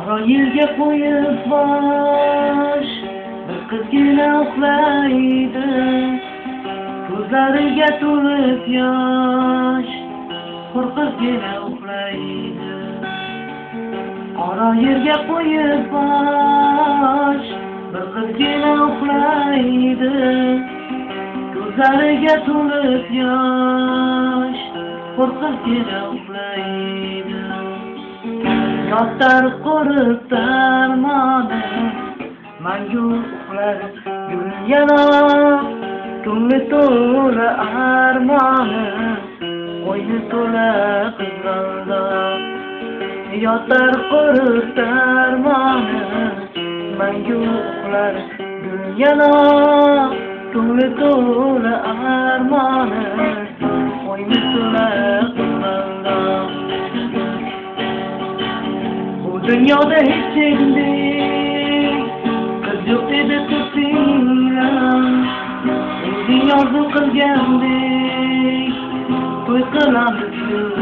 Qora yilga qo'yib bosh bir qizgina uxlaydi ko'zlariga to'lib yosh bir qizgina uxlaydi Qora yerga qo'yib bosh bir qizgina uxlaydi ko'zlariga to'lib yosh bir qizgina uxlaydi yotar qurib darmoni mangu uxlar gul yanoq ko'ngli to'la armoni o'yni to'la qizg'aldoq yotar qurib darmoni mangu uxlar gul yanoq ko'ngli to'la armoni. Dünyada hiç sevdim Kız yok dedi kızıyla Şimdi yazdım kız geldi. Koy kılamışsın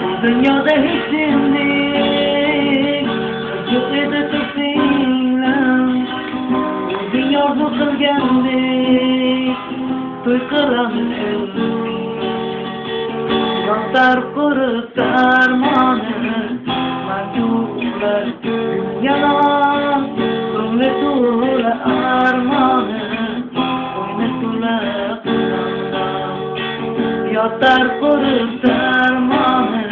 Bu dünyada hiç sevdim Kız yok dedi kızıyla Şimdi yazdım kız geldi. Koy kılamışsın Kurtar kurtar matar por enfermarme,